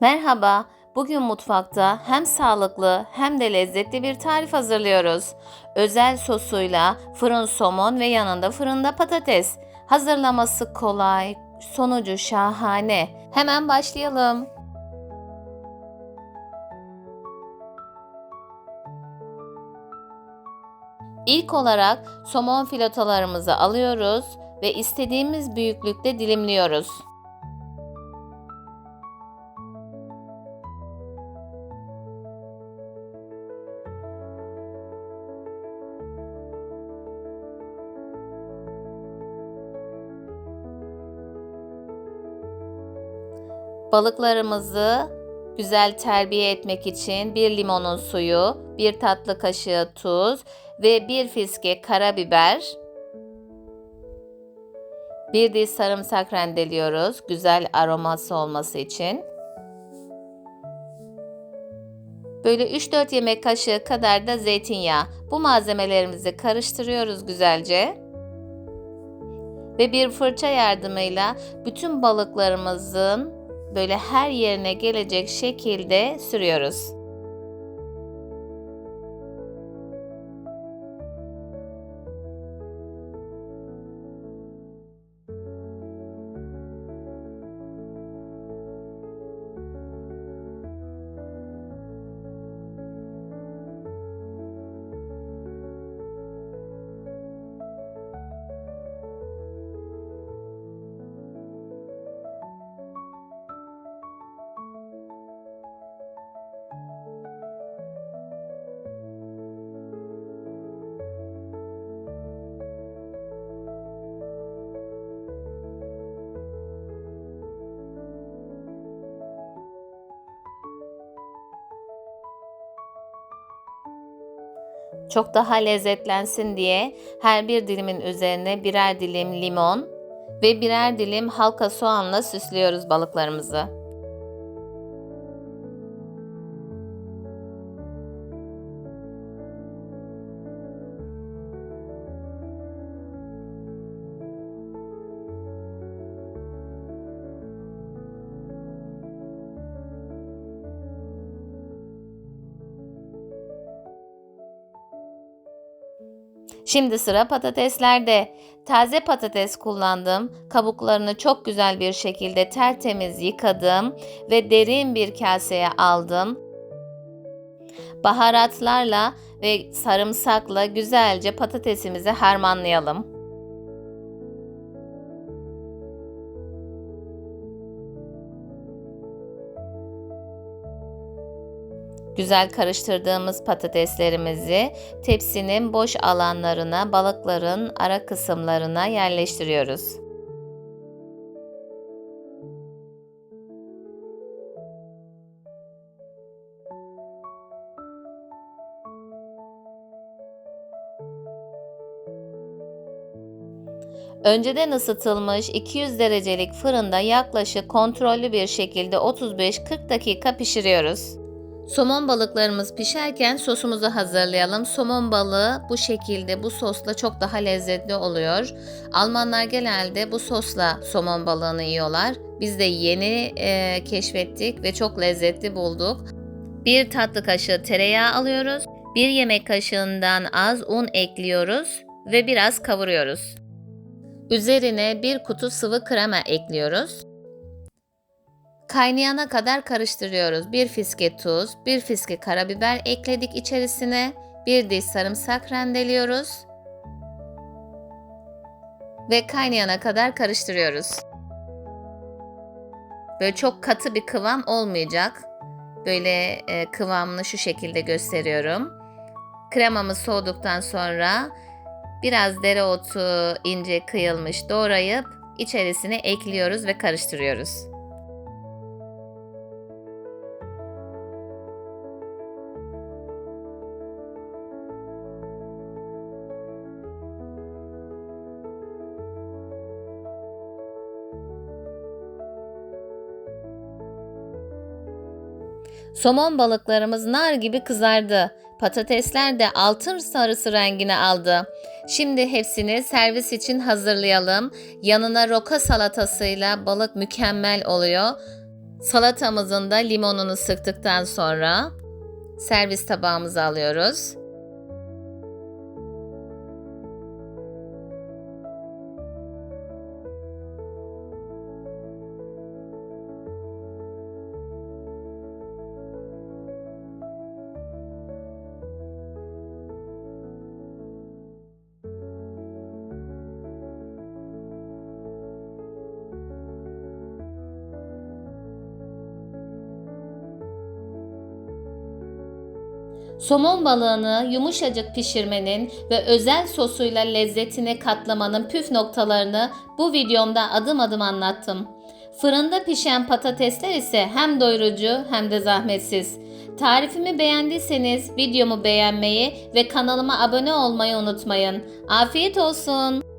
Merhaba, bugün mutfakta hem sağlıklı hem de lezzetli bir tarif hazırlıyoruz. Özel sosuyla fırın somon ve yanında fırında patates. Hazırlaması kolay, sonucu şahane. Hemen başlayalım. İlk olarak somon filotolarımızı alıyoruz ve istediğimiz büyüklükte dilimliyoruz. Balıklarımızı güzel terbiye etmek için bir limonun suyu, bir tatlı kaşığı tuz ve bir fiske karabiber, bir diş sarımsak rendeliyoruz güzel aroması olması için. Böyle 3-4 yemek kaşığı kadar da zeytinyağı. Bu malzemelerimizi karıştırıyoruz güzelce. Ve bir fırça yardımıyla bütün balıklarımızın böyle her yerine gelecek şekilde sürüyoruz. Çok daha lezzetlensin diye her bir dilimin üzerine birer dilim limon ve birer dilim halka soğanla süslüyoruz balıklarımızı. Şimdi sıra patateslerde. Taze patates kullandım. Kabuklarını çok güzel bir şekilde tertemiz yıkadım ve derin bir kaseye aldım. Baharatlarla ve sarımsakla güzelce patatesimizi harmanlayalım. Güzel karıştırdığımız patateslerimizi tepsinin boş alanlarına, balıkların ara kısımlarına yerleştiriyoruz. Önceden ısıtılmış 200 derecelik fırında yaklaşık kontrollü bir şekilde 35-40 dakika pişiriyoruz. Somon balıklarımız pişerken sosumuzu hazırlayalım. Somon balığı bu şekilde bu sosla çok daha lezzetli oluyor. Almanlar genelde bu sosla somon balığını yiyorlar. Biz de yeni e, keşfettik ve çok lezzetli bulduk. Bir tatlı kaşığı tereyağı alıyoruz. Bir yemek kaşığından az un ekliyoruz ve biraz kavuruyoruz. Üzerine bir kutu sıvı krema ekliyoruz. Kaynayana kadar karıştırıyoruz. Bir fiske tuz, bir fiske karabiber ekledik içerisine. Bir diş sarımsak rendeliyoruz. Ve kaynayana kadar karıştırıyoruz. Böyle çok katı bir kıvam olmayacak. Böyle e, kıvamını şu şekilde gösteriyorum. Kremamız soğuduktan sonra biraz dereotu ince kıyılmış doğrayıp içerisine ekliyoruz ve karıştırıyoruz. Somon balıklarımız nar gibi kızardı. Patatesler de altın sarısı rengini aldı. Şimdi hepsini servis için hazırlayalım. Yanına roka salatasıyla balık mükemmel oluyor. Salatamızın da limonunu sıktıktan sonra servis tabağımıza alıyoruz. Somon balığını yumuşacık pişirmenin ve özel sosuyla lezzetine katlamanın püf noktalarını bu videomda adım adım anlattım. Fırında pişen patatesler ise hem doyurucu hem de zahmetsiz. Tarifimi beğendiyseniz videomu beğenmeyi ve kanalıma abone olmayı unutmayın. Afiyet olsun.